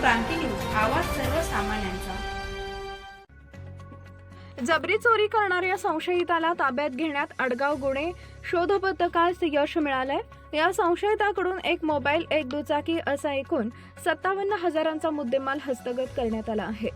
क्रांती news आवाज सर्वसामान्यांचा. जबरी चोरी करणाऱ्या संशयिताला ताब्यात घेण्यात अडगाव गुन्हे शोध पथकास यश मिळालंय. या संशयिताकडून एक मोबाईल एक दुचाकी असा एकूण सत्तावन्न हजारांचा मुद्देमाल हस्तगत करण्यात आला आहे.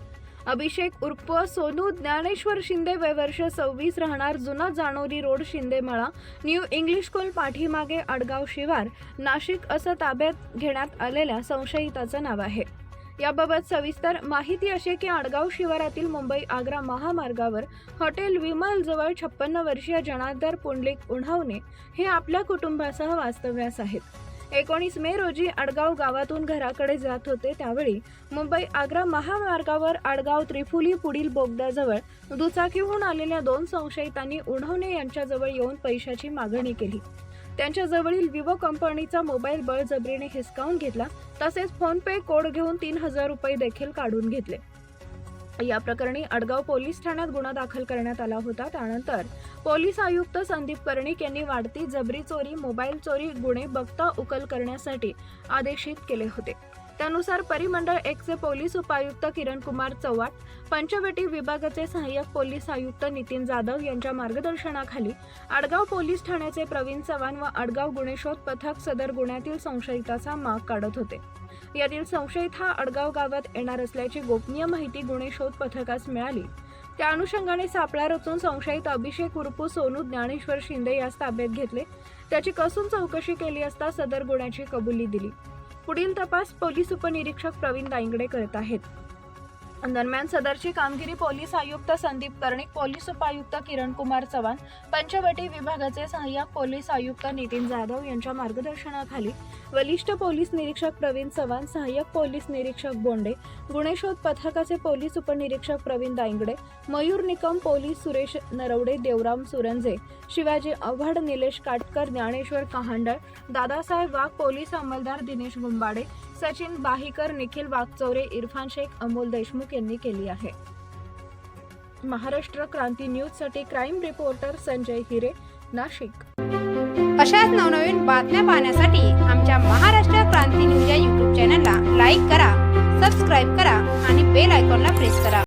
अभिषेक उर्फ सोनू ज्ञानेश्वर शिंदे वयवर्ष सव्वीस राहणार जुना Janori road Shindemala new English school पाठीमागे अडगाव शिवार नाशिक असं ताब्यात घेण्यात आलेल्या संशयिताचं नाव आहे. याबाबत सविस्तर माहिती अशी की आडगाव शिवारातील मुंबई आग्रा महामार्गावर हॉटेल विमल जवळ छप्पन्न वर्षीय जनार्दर पुंडलिक उन्हावणे हे आपल्या कुटुंबासह वास्तव्यास आहेत. एकोणीस मे रोजी आडगाव गावातून घराकडे जात होते. त्यावेळी मुंबई आग्रा महामार्गावर आडगाव त्रिफुली पुढील बोगद्याजवळ दुचाकीहून आलेल्या दोन संशयितांनी उन्हावणे यांच्याजवळ येऊन पैशाची मागणी केली. त्यांच्याजवळील विवो कंपनीचा मोबाईल बळजबरीने हिसकावून घेतला तसेच फोन पे कोड घेऊन तीन हजार रुपये देखील काढून घेतले. या प्रकरणी अडगाव पोलीस ठाण्यात गुन्हा दाखल करण्यात आला होता. त्यानंतर पोलीस आयुक्त संदीप कर्णिक यांनी वाढती जबरी चोरी मोबाईल चोरी गुन्हे बघता उकल करण्यासाठी आदेशित केले होते. त्यानुसार परिमंडळ एकचे पोलीस उपायुक्त किरण कुमार चव्हाण पंचवटी विभागाचे सहाय्यक पोलीस आयुक्त नितीन जाधव यांच्या मार्गदर्शनाखाली आडगाव पोलीस ठाण्याचे प्रवीण चव्हाण व आडगाव गुन्हे शोध पथक सदर गुन्ह्यातील संशयिताचा माग काढत होते. यातील संशयित हा अडगाव गावात येणार असल्याची गोपनीय माहिती गुन्हे शोध पथकास मिळाली. त्या अनुषंगाने सापळा रचून संशयित अभिषेक उर्फू सोनू ज्ञानेश्वर शिंदे यास ताब्यात घेतले. त्याची कसून चौकशी केली असता सदर गुन्ह्याची कबुली दिली. पुढील तपास पोलीस उपनिरीक्षक प्रवीण दाईंगडे करत आहेत. दरम्यान सदरची कामगिरी पोलीस आयुक्त संदीप कर्णिक पोलीस उपायुक्त किरण कुमार चव्हाण पंचवटी विभागाचे सहाय्यक पोलीस आयुक्त नितीन जाधव यांच्या मार्गदर्शनाखाली वरिष्ठ पोलीस निरीक्षक प्रवीण चव्हाण सहाय्यक पोलीस निरीक्षक बोंडे गुन्हे पथकाचे पोलीस उपनिरीक्षक प्रवीण दायंगडे मयूर निकम पोलीस सुरेश नरवडे देवराम सुरंजे शिवाजी आव्हाड निलेश काटकर ज्ञानेश्वर कहांडळ दादासाहेब वाघ पोलीस अंमलदार दिनेश गुंबाडे सचिन बाहिकर निखिल वागचौरे इरफान शेख अमोल देशमुख यांनी केली आहे. महाराष्ट्र क्रांती न्यूजसाठी क्राईम रिपोर्टर संजय हिरे नाशिक. अशाच नवनवीन बातम्या पाहण्यासाठी आमच्या महाराष्ट्र क्रांती न्यूज या यूट्यूब चॅनलला लाईक करा सबस्क्राईब करा आणि बेल आयकॉनला प्रेस करा.